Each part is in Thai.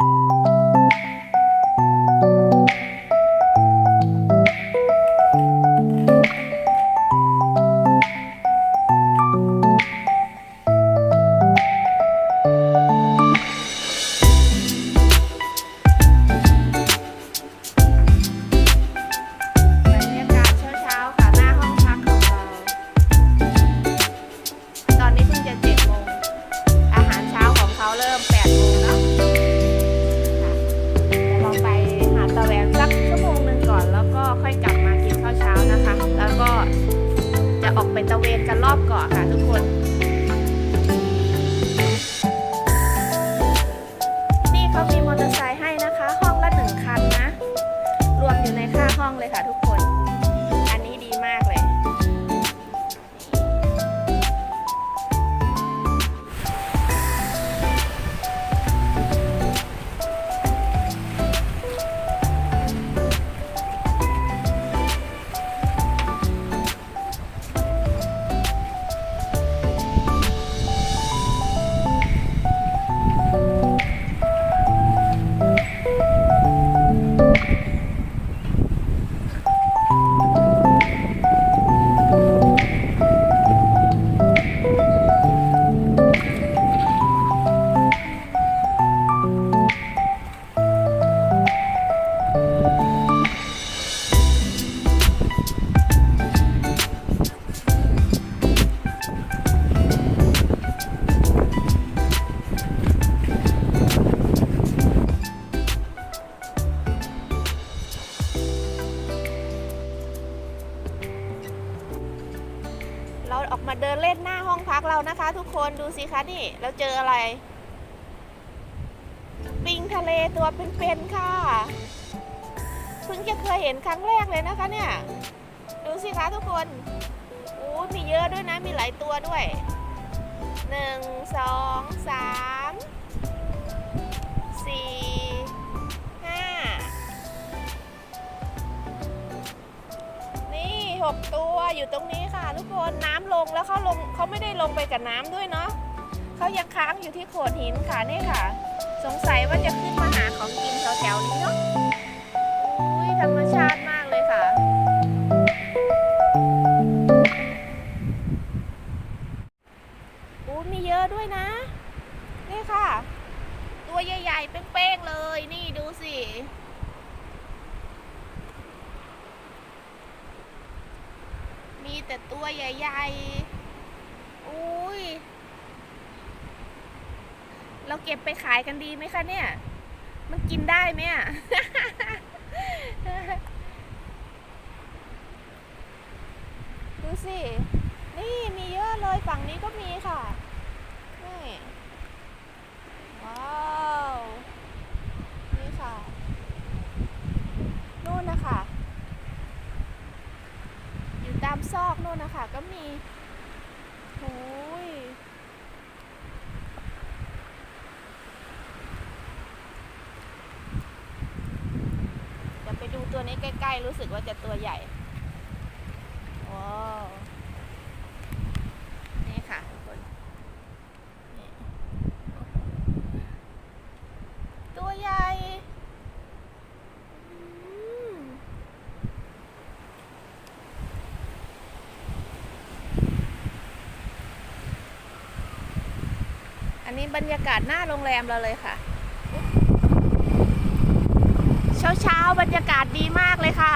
you ออกไปตะเวนกันรอบเกาะค่ะทุกคน นี่เขามีมอเตอร์ไซค์ให้นะคะ ห้องละหนึ่งคันนะ รวมอยู่ในค่าห้องเลยค่ะทุกคน คนดูสิคะนี่ เราเจออะไร ปิงทะเลตัวเป็นๆค่ะเพิ่งจะเคยเห็นครั้งแรกเลยนะคะเนี่ย ดูสิคะทุกคนโอ้มีเยอะด้วยนะมีหลายตัวด้วยหนึ่งสองสามสี่ห้านี่หกตัวอยู่ตรงนี้ ทุกคนน้ำลงแล้วเขาลงเขาไม่ได้ลงไปกับน้ำด้วยเนาะเขายังค้างอยู่ที่โขดหินค่ะนี่ค่ะ สงสัยว่าจะขึ้นมาหาของกินแถวๆนี้เนาะอุ้ยธรรมชาติมากเลยค่ะอู้มีเยอะด้วยนะ นี่ค่ะ ตัวใหญ่ๆเป้งๆเลยนี่ดูสิ มี แต่ตัวใหญ่ๆ อุ้ย เราเก็บไปขายกันดีไหมคะเนี่ย มันกินได้ไหมอะ ดูสิ นี่มีเยอะเลยฝั่งนี้ก็มีค่ะ นี่ ว้าว นี่ค่ะ นู่นนะคะ อยู่ตามซอกนู่นนะคะ ก็มีโอ้ยเดี๋ยวไปดูตัวนี้ใกล้ ๆ รู้สึกว่าจะตัวใหญ่ว้าว นี่ค่ะทุกคนนี่ตัวใหญ่อืม อันนี้บรรยากาศหน้าโรงแรมเราเลยค่ะ เช้าเช้าบรรยากาศดีมากเลยค่ะ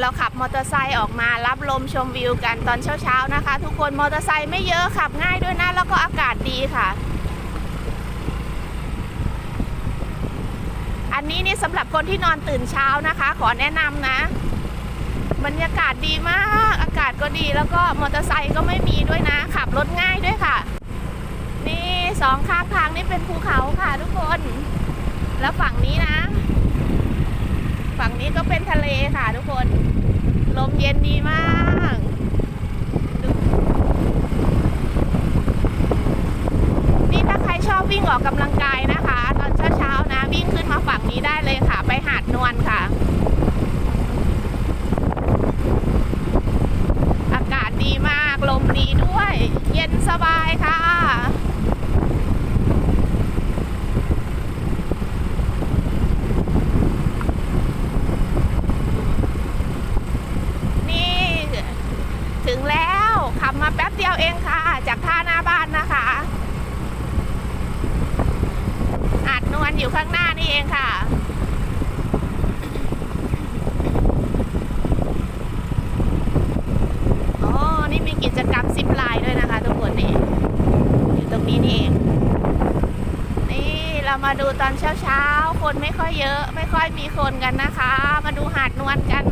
เราขับมอเตอร์ไซค์ออกมารับลมชมวิวกันตอนเช้าเช้านะคะ ทุกคนมอเตอร์ไซค์ไม่เยอะขับง่ายด้วยนะ แล้วก็อากาศดีค่ะ อันนี้นี่สำหรับคนที่นอนตื่นเช้านะคะ ขอแนะนำนะบรรยากาศดีมาก อากาศก็ดี แล้วก็มอเตอร์ไซค์ก็ไม่มีด้วยนะ ขับรถง่ายด้วยค่ะ สองข้างทางนี่เป็นภูเขาค่ะทุกคน แล้วฝั่งนี้นะ ฝั่งนี้ก็เป็นทะเลค่ะทุกคน ลมเย็นดีมากนี่ถ้าใครชอบวิ่งออกกำลังกายนะคะ ตอนเช้าๆนะ วิ่งขึ้นมาฝั่งนี้ได้เลยค่ะ ไปหาดนวลค่ะอากาศดีมาก ลมดีด้วย เย็นสบายค่ะ อยู่ ข้างหน้านี่เองค่ะ อ๋อ นี่มีกิจกรรมซิปไลน์ด้วยนะคะทุกคนนี่ อยู่ตรงนี้นี่เอง นี่เรามาดูตอนเช้าๆ คนไม่ค่อยเยอะ ไม่ค่อยมีคนกันนะคะ มาดูหาดนวลกัน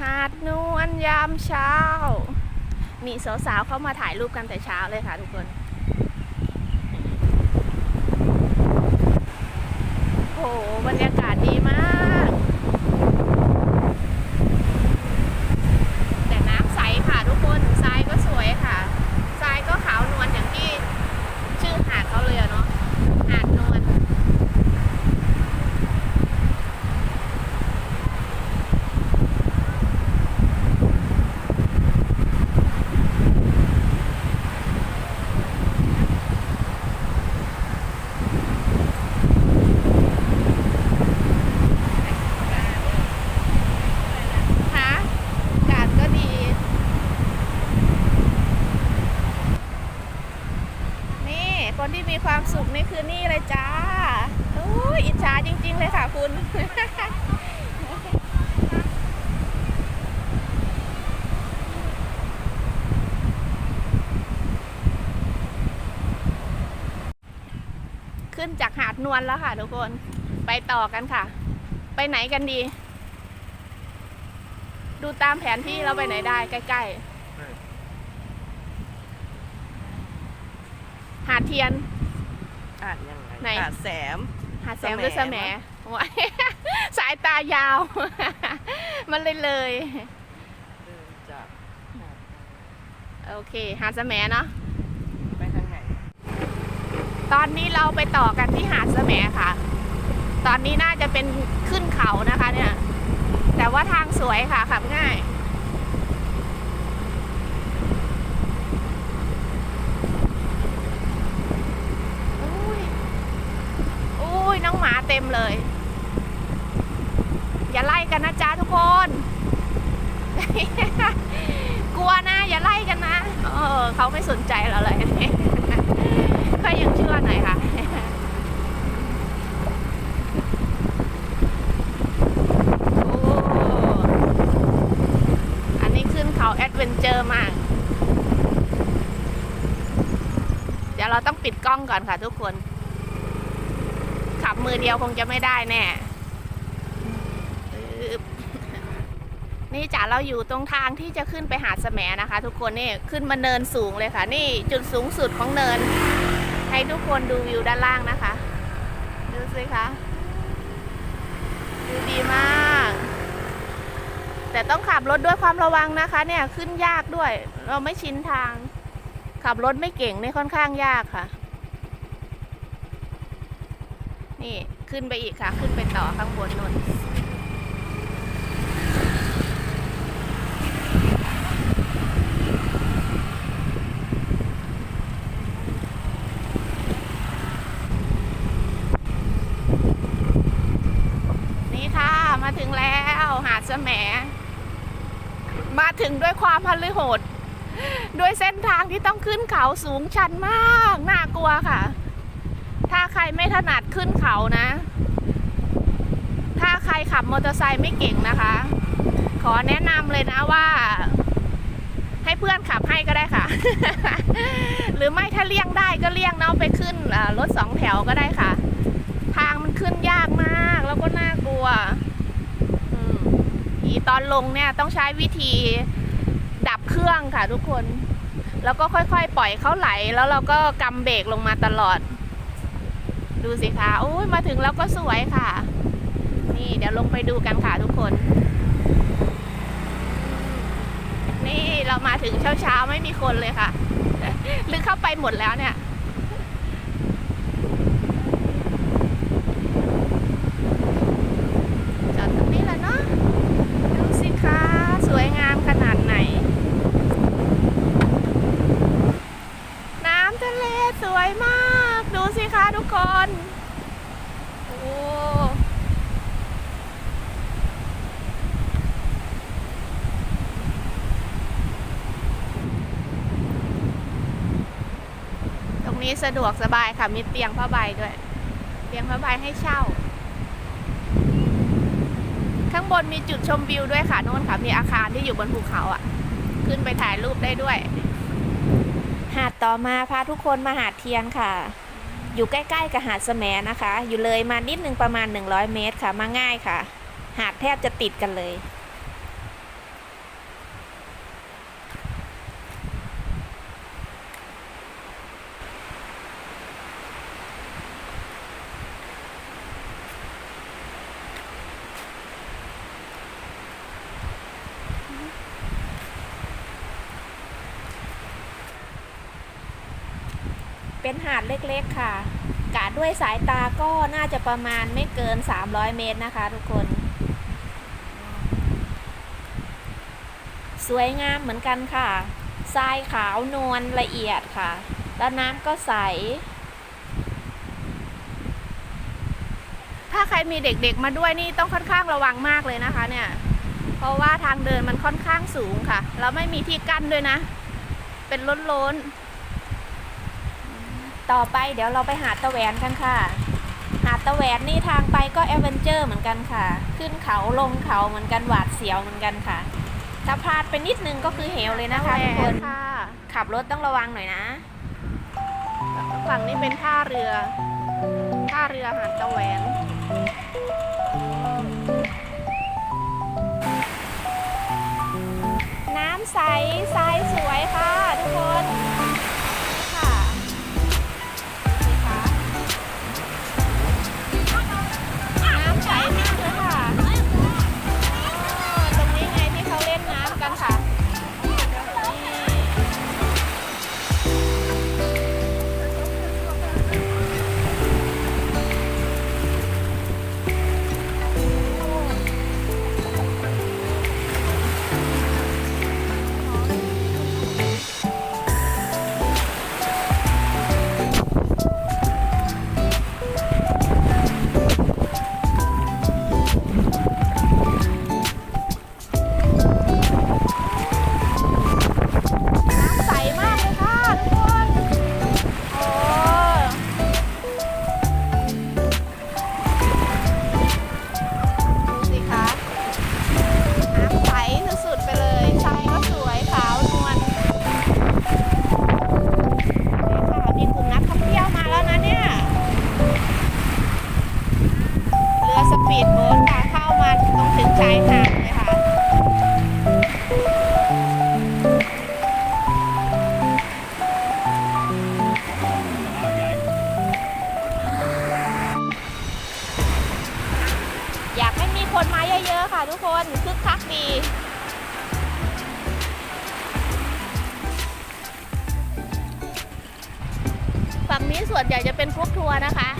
หาดนวลยามเช้า มีสาวๆเข้ามาถ่ายรูปกันแต่เช้าเลยค่ะทุกคน โอ้โหบรรยากาศดีมาก แต่น้ำใสค่ะทุกคนทรายก็สวยค่ะทรายก็ขาวนวลอย่างที่ชื่อหาดเขาเลยอะเนาะ หาดนวล คะอากาศก็ดี นี่คนที่มีความสุขนี่คือนี่เลยจ้าโอ้ยอิจฉาจ ริงๆเลยค่ะคุณขึ้นจากหาดนวลแล้วค่ะทุกคน ไปต่อกันค่ะ ไปไหนกันดี ดูตามแผนที่เราไปไหนได้ใกล้ๆ หาดเทียน อ่านยังไงไหนอ่านแสม หาดแสมหรือแสแสมมว้าย สายตายาว มันเลยเลยเดินจากโอเค หาดแสมเนาะไปทางไหน ตอนนี้เราไปต่อกันที่หาดแสมค่ะ ตอนนี้น่าจะเป็นขึ้นเขานะคะเนี่ย แต่ว่าทางสวยค่ะขับง่ายอุ้ยอุ้ยน้องหมาเต็มเลย อย่าไล่กันนะจ๊ะทุกคน กลัวนะ อย่าไล่กันนะ เออเขาไม่สนใจเราเลยก็ยังเชื่อหน่อยค่ะอันนี้ขึ้นเขาแอดเวนเจอร์มาก เดี๋ยวเราต้องปิดกล้องก่อนค่ะทุกคน ขับมือเดียวคงจะไม่ได้แน่อึ๊บ นี่จ๋าเราอยู่ตรงทางที่จะขึ้นไปหาดแสมนะคะ ทุกคนนี่ขึ้นมาเนินสูงเลยค่ะ นี่จุดสูงสุดของเนิน ให้ทุกคนดูวิวด้านล่างนะคะ ดูสิคะดูดีมาก แต่ต้องขับรถด้วยความระวังนะคะ เนี่ยขึ้นยากด้วย เราไม่ชินทาง ขับรถไม่เก่งนี่ค่อนข้างยากค่ะ นี่ขึ้นไปอีกค่ะ ขึ้นไปต่อข้างบนนนนี่ค่ะ มาถึง แหมมาถึงด้วยความพลือโหด ด้วยเส้นทางที่ต้องขึ้นเขาสูงชันมาก น่ากลัวค่ะ ถ้าใครไม่ถนัดขึ้นเขานะ ถ้าใครขับมอเตอร์ไซค์ไม่เก่งนะคะ ขอแนะนำเลยนะว่า ให้เพื่อนขับให้ก็ได้ค่ะ หรือไม่ถ้าเลี่ยงได้ก็เลี่ยงเนาะไปขึ้นรถสองแถวก็ได้ค่ะ ทางมันขึ้นยากมากแล้วก็น่ากลัว ตอนลงเนี่ยต้องใช้วิธีดับเครื่องค่ะทุกคน แล้วก็ค่อยๆ ปล่อยเขาไหล แล้วเราก็กำเบรกลงมาตลอด ดูสิคะโอ้ยมาถึงแล้วก็สวยค่ะ นี่เดี๋ยวลงไปดูกันค่ะทุกคน นี่เรามาถึงเช้าๆไม่มีคนเลยค่ะหรือเข้าไปหมดแล้วเนี่ย จอดตรงนี้แหละเนาะ ดูสิคะ สวยงามขนาดไหน น้ำทะเลสวยมาก ดูสิคะทุกคน โอ้ นี้สะดวกสบายค่ะ มีเตียงผ้าใบด้วย เตียงผ้าใบให้เช่า ข้างบนมีจุดชมวิวด้วยค่ะโน่นค่ะ มีอาคารที่อยู่บนภูเขาอะ ขึ้นไปถ่ายรูปได้ด้วย หาดต่อมาพาทุกคนมาหาดเทียนค่ะ อยู่ใกล้ๆกับหาดแสมนะคะ อยู่เลยมานิดนึงประมาณ 100 เมตรค่ะ มาง่ายค่ะ หาดแทบจะติดกันเลย เป็นหาดเล็กๆค่ะ กาดด้วยสายตาก็น่าจะประมาณไม่เกิน 300 เมตรนะคะ ทุกคน สวยงามเหมือนกันค่ะ ทรายขาวนวลละเอียดค่ะ แล้วน้ำก็ใส ถ้าใครมีเด็กๆมาด้วยนี่ต้องค่อนข้างระวังมากเลยนะคะเนี่ย เพราะว่าทางเดินมันค่อนข้างสูงค่ะ แล้วไม่มีที่กั้นด้วยนะ เป็นล้นๆ ต่อไปเดี๋ยวเราไปหาดตะแหวนกันค่ะ หาดตะแหวนนี่ทางไปก็แอดเวนเจอร์เหมือนกันค่ะ ขึ้นเขาลงเขาเหมือนกันหวาดเสียวเหมือนกันค่ะ ถ้าพลาดไปนิดนึงก็คือเหวเลยนะคะทุกคนขับรถต้องระวังหน่อยนะ ฝั่งนี้เป็นท่าเรือ ท่าเรือหาดตะแหวนน้ำใสทรายสวยค่ะ ฝั่งนี้ส่วนใหญ่จะเป็นกรุ๊ปทัวร์นะคะ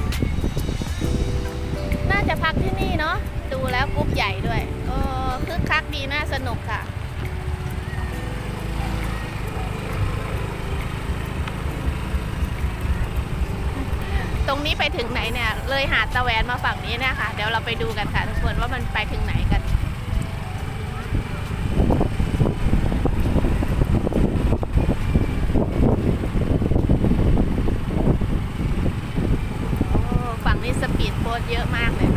น่าจะพักที่นี่เนาะดูแล้วกรุ๊ปใหญ่ด้วยเออคึกคักดีน่าสนุกค่ะตรงนี้ไปถึงไหนเนี่ย เลยหาดตะแหวนมาฝั่งนี้นะคะ เดี๋ยวเราไปดูกันค่ะทุกคนว่ามันไปถึงไหนกัน โอ้ฝั่งนี้ เยอะมากเลย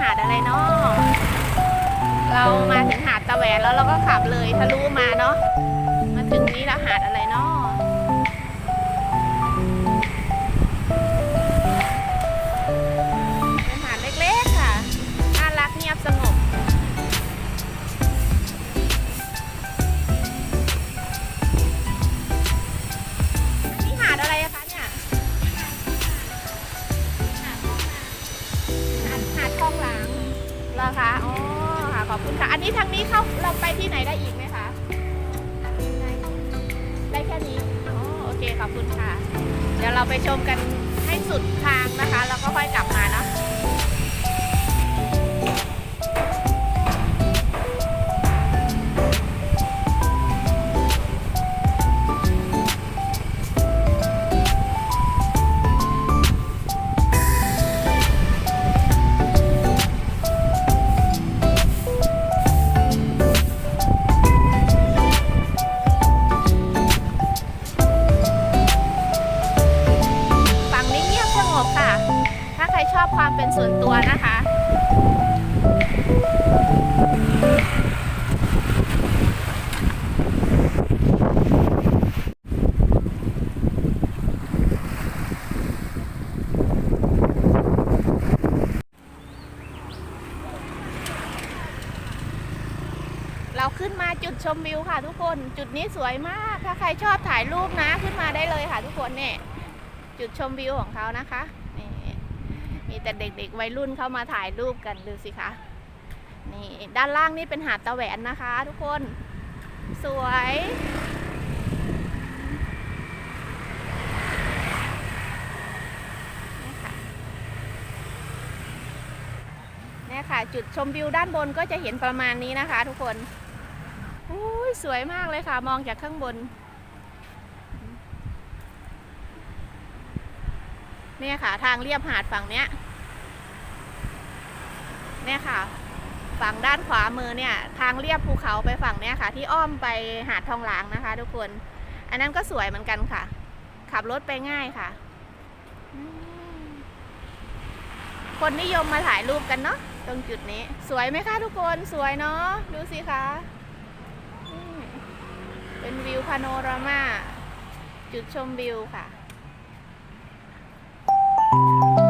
หาดอะไรเนาะเรามาถึงหาดตะแหวนแล้วเราก็ขับเลยทะลุมาเนาะมาถึงนี้แล้วหาดอะไร จุดชมวิวค่ะทุกคน จุดนี้สวยมาก ถ้าใครชอบถ่ายรูปนะขึ้นมาได้เลยค่ะ ทุกคนเนี่ยจุดชมวิวของเขานะคะนี่มีแต่เด็กๆวัยรุ่นเข้ามาถ่ายรูปกันดูสิคะนี่ด้านล่างนี่เป็นหาดตะแหวนนะคะ ทุกคน สวยนี่ค่ะเนี่ยค่ะจุดชมวิวด้านบนก็จะเห็นประมาณนี้นะคะ ทุกคน อุ้ยสวยมากเลยค่ะ มองจากข้างบน เนี่ยค่ะ ทางเรียบหาดฝั่งเนี้ย เนี่ยค่ะ ฝั่งด้านขวามือเนี่ย ทางเรียบภูเขาไปฝั่งเนี้ยค่ะ ที่อ้อมไปหาดทองหลางนะคะ ทุกคน อันนั้นก็สวยเหมือนกันค่ะ ขับรถไปง่ายค่ะ คนนิยมมาถ่ายรูปกันเนาะตรงจุดนี้ สวยไหมคะทุกคน สวยเนาะ ดูสิคะ เป็นวิวพาโนรามา จุดชมวิวค่ะ